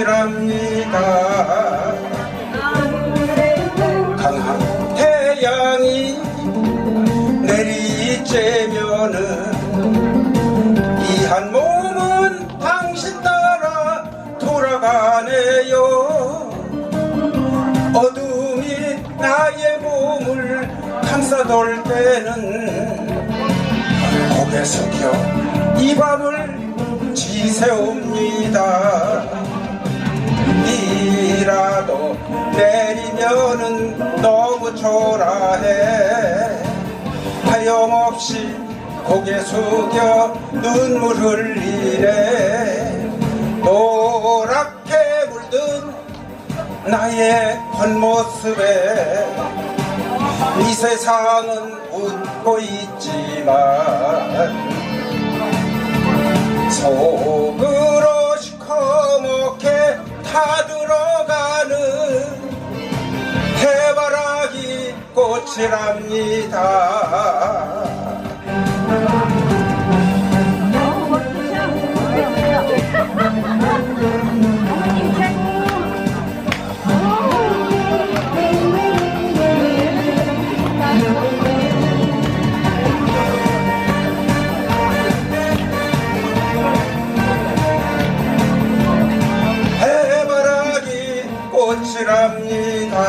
것이랍니다. 강한 태양이 내리쬐면은 이 한 몸은 당신 따라 돌아가네요. 어둠이 나의 몸을 감싸돌 때는 고개 숙여 이 밤을 지새웁니다. 내리면은 너무 초라해. 하염없이 고개 숙여 눈물 흘리네 노랗게 물든 나의 겉모습에 이 세상은 웃고 있지만 속으로 시커멓게 타들 해바라기 꽃이랍니다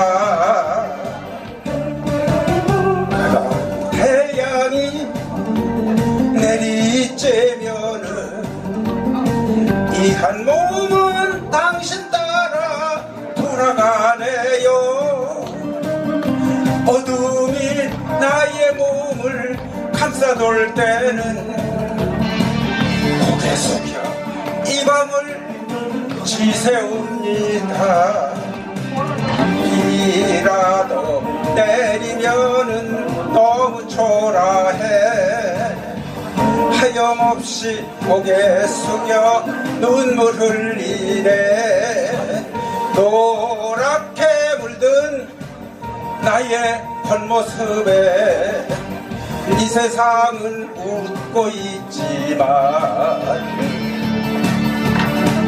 이 한 몸은 당신 따라 돌아가네요. 어둠이 나의 몸을 감싸돌 때는 고개 숙여 이 밤을 지새웁니다. 비라도 내리면은 너무 초라해 하염없이 고개 숙여 눈물 흘리네. 노랗게 물든 나의 겉모습에 이 세상은 웃고 있지만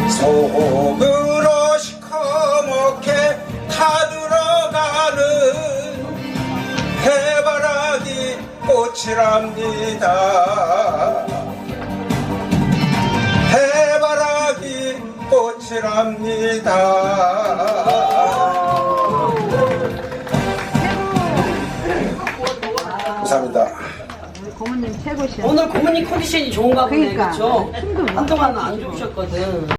속으로 시커멓게 타들어가는 해바라기 꽃이랍니다 해바라기 꽃이랍니다 감사합니다 고모님 최고시야. 오늘 고모님 컨디션이 좋은가 보네 그러니까. 그렇죠? 힘들어. 한동안 안 좋으셨거든